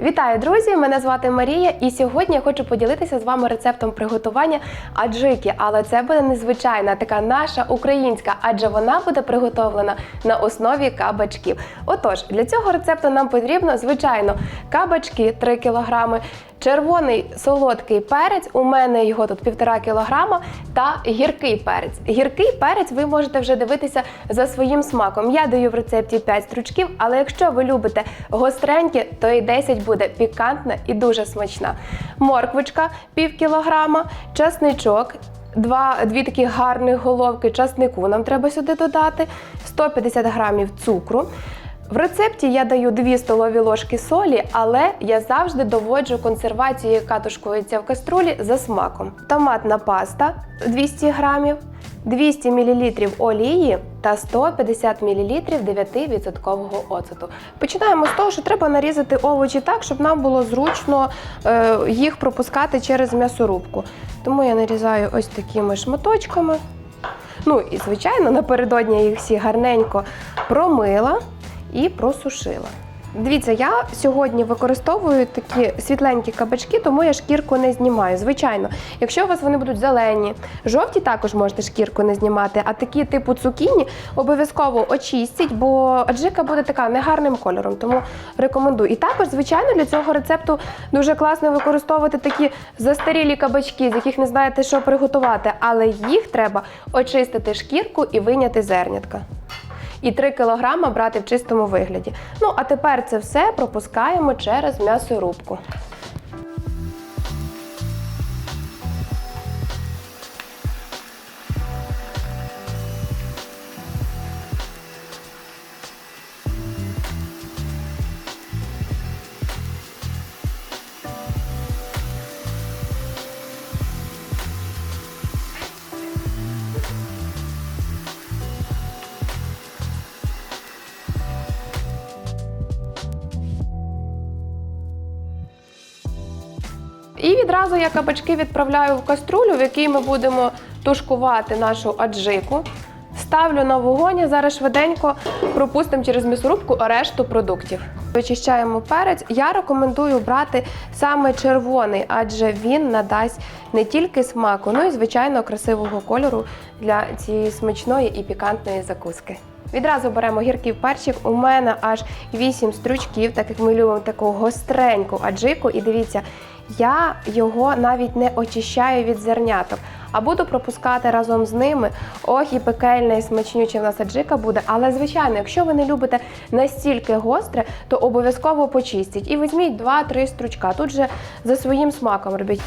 Вітаю, друзі! Мене звати Марія, і сьогодні я хочу поділитися з вами рецептом приготування аджики. Але це буде незвичайна, така наша українська, адже вона буде приготовлена на основі кабачків. Отож, для цього рецепту нам потрібно, звичайно, кабачки 3 кг, червоний солодкий перець. У мене його тут 1,5 кг, та гіркий перець. Гіркий перець ви можете вже дивитися за своїм смаком. Я даю в рецепті 5 стручків, але якщо ви любите гостренькі, то і 10 буде пікантна і дуже смачна. Морквочка пів кілограма, часничок. Два, дві такі гарних головки часнику нам треба сюди додати, 150 грамів цукру. В рецепті я даю 2 столові ложки солі, але я завжди доводжу консервацію, яка тушкується в каструлі за смаком. Томатна паста 200 грамів, 200 мл олії та 150 мл 9% оцету. Починаємо з того, що треба нарізати овочі так, щоб нам було зручно е, їх пропускати через м'ясорубку. Тому я нарізаю ось такими шматочками. Ну і звичайно, напередодні я їх всі гарненько промила і просушила. Дивіться, я сьогодні використовую такі світленькі кабачки, тому я шкірку не знімаю. Звичайно, якщо у вас вони будуть зелені, жовті також можете шкірку не знімати, а такі типу цукіні обов'язково очистіть, бо аджика буде така негарним кольором, тому рекомендую. І також, звичайно, для цього рецепту дуже класно використовувати такі застарілі кабачки, з яких не знаєте, що приготувати, але їх треба очистити шкірку і виняти зернятка і 3 кг брати в чистому вигляді. Ну, а тепер це все пропускаємо через м'ясорубку. І відразу я кабачки відправляю в каструлю, в якій ми будемо тушкувати нашу аджику. Ставлю на вогонь, зараз швиденько пропустимо через м'ясорубку решту продуктів. Вичищаємо перець. Я рекомендую брати саме червоний, адже він надасть не тільки смаку, ну і звичайно красивого кольору для цієї смачної і пікантної закуски. Відразу беремо гіркий перчик. У мене аж 8 стручків, так як ми любимо таку гостреньку аджику. І дивіться, я його навіть не очищаю від зерняток, а буду пропускати разом з ними. Ох, і пекельна, і смачнюча в нас аджика буде. Але, звичайно, якщо ви не любите настільки гостре, то обов'язково почистіть. І візьміть 2-3 стручка. Тут же за своїм смаком робіть.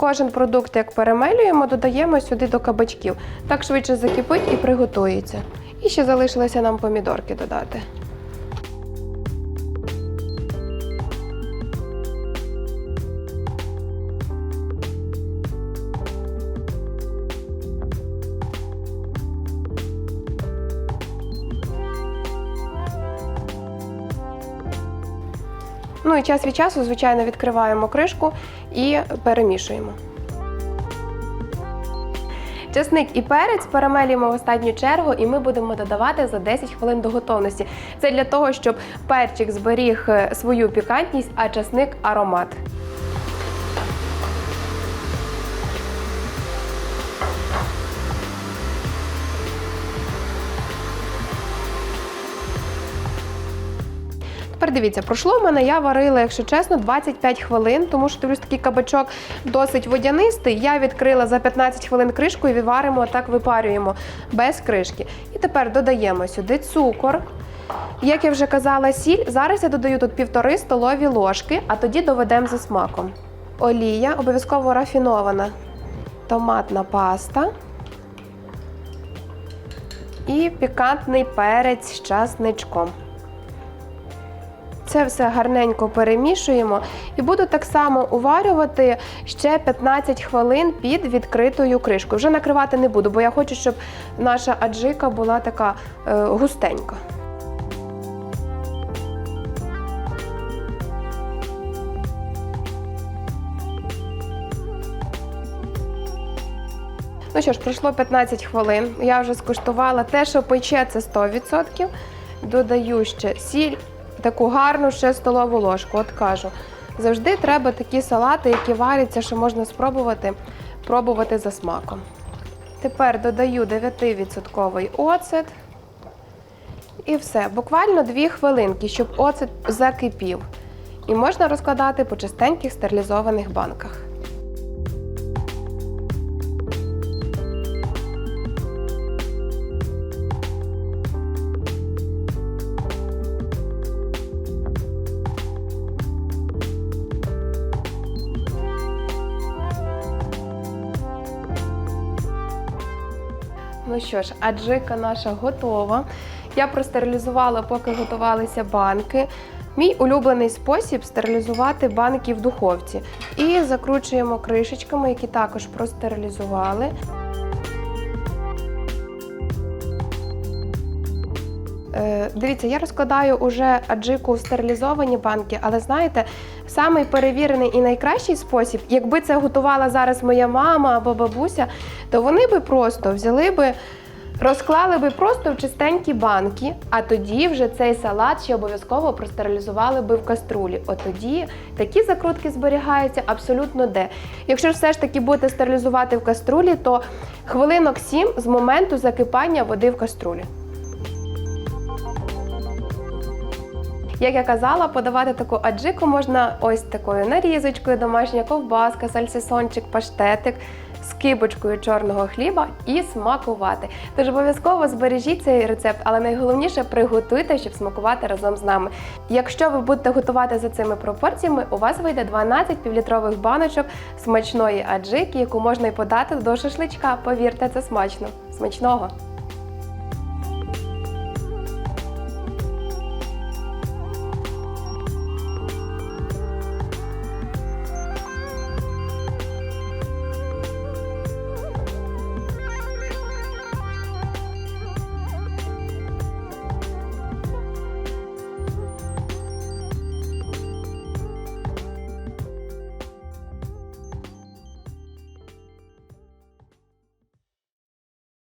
Кожен продукт, як перемелюємо, додаємо сюди до кабачків. Так швидше закипить і приготується. І ще залишилося нам помідорки додати. Ну і час від часу, звичайно, відкриваємо кришку і перемішуємо. Часник і перець перемелюємо в останню чергу, і ми будемо додавати за 10 хвилин до готовності. Це для того, щоб перчик зберіг е, свою пікантність, а часник аромат. Тепер дивіться, пройшло в мене, я варила, якщо чесно, 25 хвилин, тому що дивлюсь, такий кабачок досить водянистий. Я відкрила за 15 хвилин кришку і відваримо, так випарюємо без кришки. І тепер додаємо сюди цукор. Як я вже казала, сіль. Зараз я додаю тут півтори столові ложки, а тоді доведемо за смаком. Олія, обов'язково рафінована, томатна паста. І пікантний перець з часничком. Це все гарненько перемішуємо і буду так само уварювати ще 15 хвилин під відкритою кришкою. Вже накривати не буду, бо я хочу, щоб наша аджика була така е, густенька. Ну що ж, пройшло 15 хвилин. Я вже скуштувала те, що пече, це 100%. Додаю ще сіль таку гарну ще столову ложку. От кажу, завжди треба такі салати, які варяться, що можна спробувати пробувати за смаком. Тепер додаю 9% оцет. І все. Буквально 2 хвилинки, щоб оцет закипів. І можна розкладати по чистеньких стерилізованих банках. Ну що ж, аджика наша готова. Я простерилізувала, поки готувалися банки. Мій улюблений спосіб стерилізувати банки в духовці. І закручуємо кришечками, які також простерилізували. Дивіться, я розкладаю уже аджику в стерилізовані банки, але знаєте, самий перевірений і найкращий спосіб, якби це готувала зараз моя мама або бабуся, то вони би просто взяли би. Розклали би просто в чистенькі банки, а тоді вже цей салат ще обов'язково простерилізували би в каструлі. От тоді такі закрутки зберігаються абсолютно де. Якщо ж все ж таки будете стерилізувати в каструлі, то хвилинок 7 з моменту закипання води в каструлі. Як я казала, подавати таку аджику можна ось такою нарізочкою, домашня ковбаска, сальсисончик, паштетик з кибочкою чорного хліба і смакувати. Тож обов'язково збережіть цей рецепт, але найголовніше приготуйте, щоб смакувати разом з нами. Якщо ви будете готувати за цими пропорціями, у вас вийде 12 півлітрових баночок смачної аджики, яку можна і подати до шашличка. Повірте, це смачно. Смачного!